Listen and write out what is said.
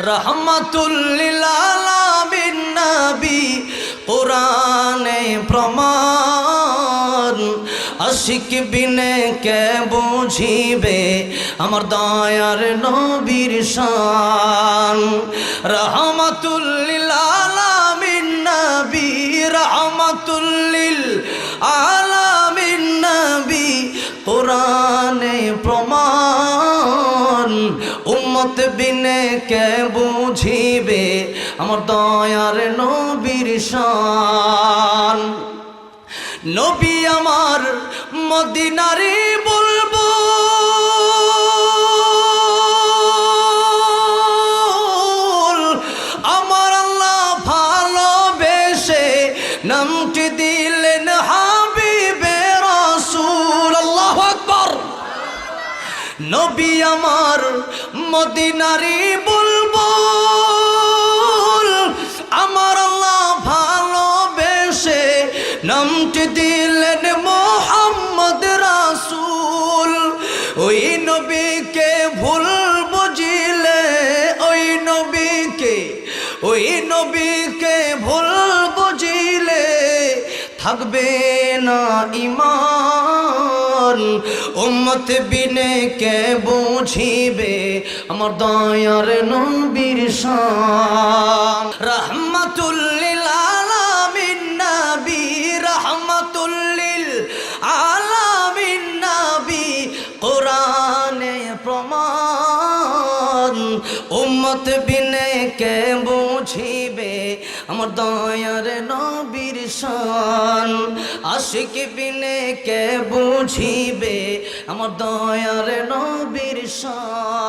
রহমাতুল্লিল আলামিন নবী, কোরআনে প্রমাণ। আশিক বিনে কে বুঝিবে আমার দয়ার নবীর শান? রহমাতুল্লিল আলামিন নবী রহমাতুল্লিল উম্মত বিনে কে বুঝিবে? আমার দয়ার নবীর শান। নবী আমার মদিনারি বলব। আমার আল্লাহ ভালোবেসে নামটি নবী আমার মদিনারি বলব আমার আল্লাহ ভালোবেসে নামটি দিলেন মোহাম্মদ রাসূল। ওই নবীকে ভুল বুঝিলে, ওই নবীকে ওই নবীকে থাকবে না ইমান উম্মত বিনে কে বুঝিবে? আমার দয়ার নবীর শান। রহমাতুল্লিল আলামিন নবী, রহমাতুল্লিল আলামিন নবী। কোরআনে প্রমাণ উম্মত বিনে কে বুঝিবে? আমার দয়ার নবীর শান। আশিক বিনে কে বুঝিবে? আমার দয়ার নবীর শান।